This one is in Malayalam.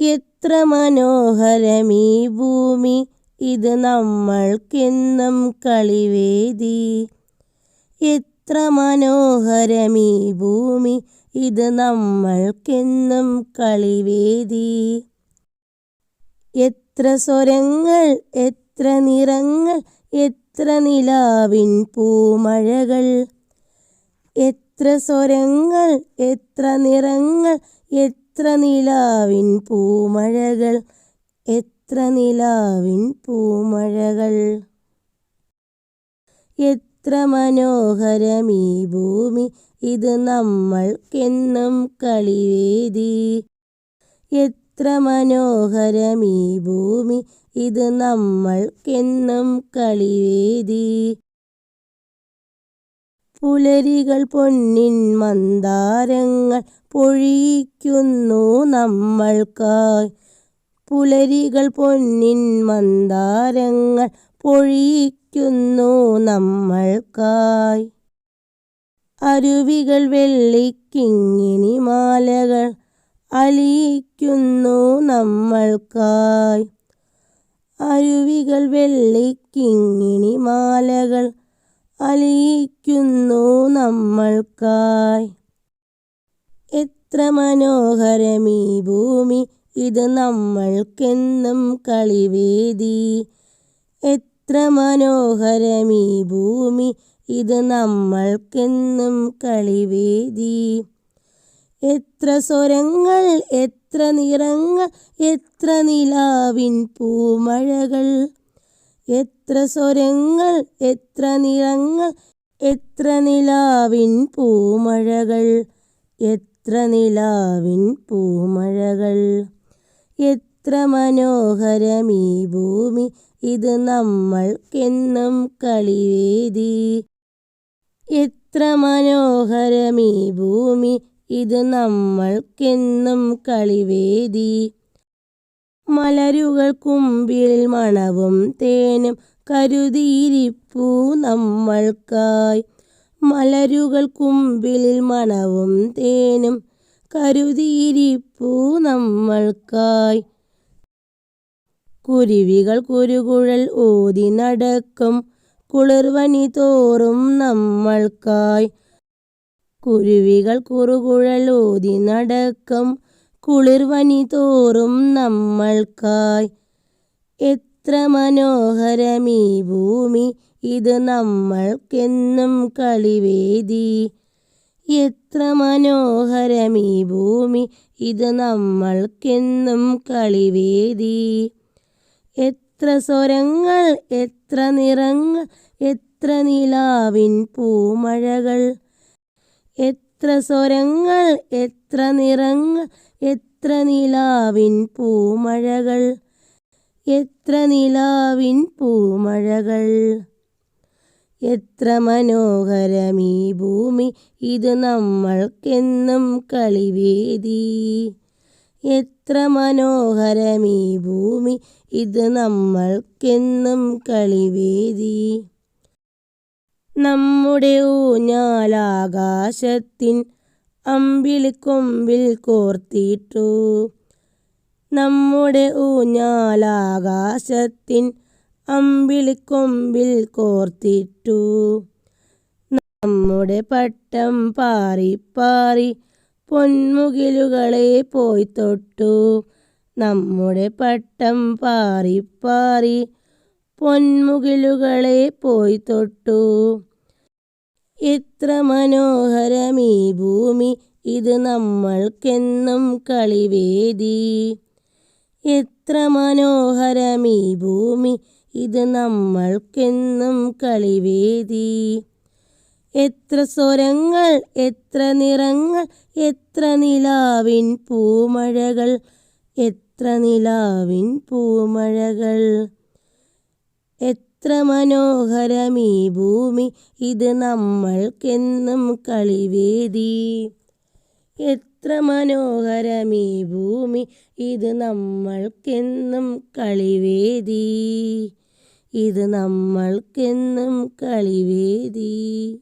എത്ര മനോഹരമീ ഭൂമി. ഇത് നമ്മൾക്കെന്നും കളിവേദി. എത്ര മനോഹരമീ ഭൂമി. ഇത് നമ്മൾക്കെന്നും കളിവേദി. എത്ര സ്വരങ്ങൾ എത്ര നിറങ്ങൾ എത്ര നിലാവിൻ പൂമഴകൾ. എത്ര സ്വരങ്ങൾ എത്ര നിറങ്ങൾ എത്ര നിലാവിൻ പൂമഴകൾ? എത്ര നിലാവിൻ പൂമഴകൾ? എത്ര മനോഹരമീ ഭൂമി ഇത് നമ്മൾക്കെന്നും കളിവേദി. എത്ര മനോഹരമീ ഭൂമി ഇത് നമ്മൾക്കെന്നും കളിവേദി. പുലരികൾ പൊന്നിൻ മന്ദാരങ്ങൾ പൊഴിയിക്കുന്നു നമ്മൾക്കായി. പുലരികൾ പൊന്നിൻ മന്ദാരങ്ങൾ പൊഴിയിക്കുന്നു നമ്മൾക്കായി. അരുവികൾ വെള്ളിക്കിങ്ങിനി മാലകൾ അലിയിക്കുന്നു നമ്മൾക്കായി. അരുവികൾ വെള്ളിക്കിങ്ങിണി മാലകൾ അലിയിക്കുന്നു നമ്മൾക്കായി. എത്ര മനോഹരമീ ഭൂമി ഇത് നമ്മൾക്കെന്നും കളിവേദി. എത്ര മനോഹരമീ ഭൂമി ഇത് നമ്മൾക്കെന്നും കളിവേദി. എത്ര സ്വരങ്ങൾ എത്ര നിറങ്ങൾ എത്ര നിലാവിൻ പൂമഴകൾ. എത്ര സ്വരങ്ങൾ എത്ര നിറങ്ങൾ എത്ര നിലാവിൻ പൂമഴകൾ എത്ര നിലാവിൻ പൂമഴകൾ. എത്ര മനോഹരമീ ഭൂമി ഇത് നമ്മൾക്കെന്നും കളിവേദി. എത്ര മനോഹരമീ ഭൂമി ഇത് നമ്മൾക്കെന്നും കളിവേദി. മലരുകൾ കുമ്പിൽ മണവും തേനും കരുതിയിരിപ്പൂ നമ്മൾക്കായി. മലരുകൾക്കും കുമ്പിൽ മണവും തേനും കരുതിയിരിപ്പൂ നമ്മൾക്കായി. കുരുവികൾ കുരുകുഴൽ ഊതി നടക്കും കുളിർവനി തോറും നമ്മൾക്കായി. കുരുവികൾ കുറുകുഴൽ ഊതി നടക്കും കുളിർവനി തോറും നമ്മൾക്കായി. എത്ര മനോഹരമീ ഭൂമി ഇത് നമ്മൾക്കെന്നും കളിവേദി. എത്ര മനോഹരമീ ഭൂമി ഇത് നമ്മൾക്കെന്നും കളിവേദി. എത്ര സ്വരങ്ങൾ എത്ര നിറങ്ങൾ എത്ര നിലാവിൻ പൂമഴകൾ. എത്ര സ്വരങ്ങൾ എത്ര നിറങ്ങൾ എത്ര നിലാവിൻ പൂമഴകൾ? എത്ര നിലാവിൻ പൂമഴകൾ? എത്ര മനോഹരമീ ഭൂമി ഇത് നമ്മൾക്കെന്നും കളിവേദി. എത്ര മനോഹരമീ ഭൂമി ഇത് നമ്മൾക്കെന്നും കളിവേദി. നമ്മുടെ ഊഞ്ഞാലാകാശത്തിൻ അമ്പിളിക്കൊമ്പിൽ കോർത്തിട്ടു. നമ്മുടെ ഊഞ്ഞാലാകാശത്തിൻ അമ്പിളിക്കൊമ്പിൽ കോർത്തിട്ടു. നമ്മുടെ പട്ടം പാറി പാറി പൊന്മുകിലുകളെ പോയി തൊട്ടു. നമ്മുടെ പട്ടം പാറി പാറി പൊന്മുകിലുകളെ പോയി തൊട്ടു. എത്ര മനോഹരമീ ഭൂമി ഇത് നമ്മൾക്കെന്നും കളിവേദി. എത്ര മനോഹരമീ ഭൂമി ഇത് നമ്മൾക്കെന്നും കളിവേദി. എത്ര സ്വരങ്ങൾ എത്ര നിറങ്ങൾ എത്ര നിലാവിൻ പൂമഴകൾ എത്ര നിലാവിൻ പൂമഴകൾ. എത്ര മനോഹരമീ ഭൂമി ഇത് നമ്മൾക്കെന്നും കളിവേദി. എത്ര മനോഹരമീ ഭൂമി ഇത് നമ്മൾക്കെന്നും കളിവേദി. ഇത് നമ്മൾക്കെന്നും കളിവേദി.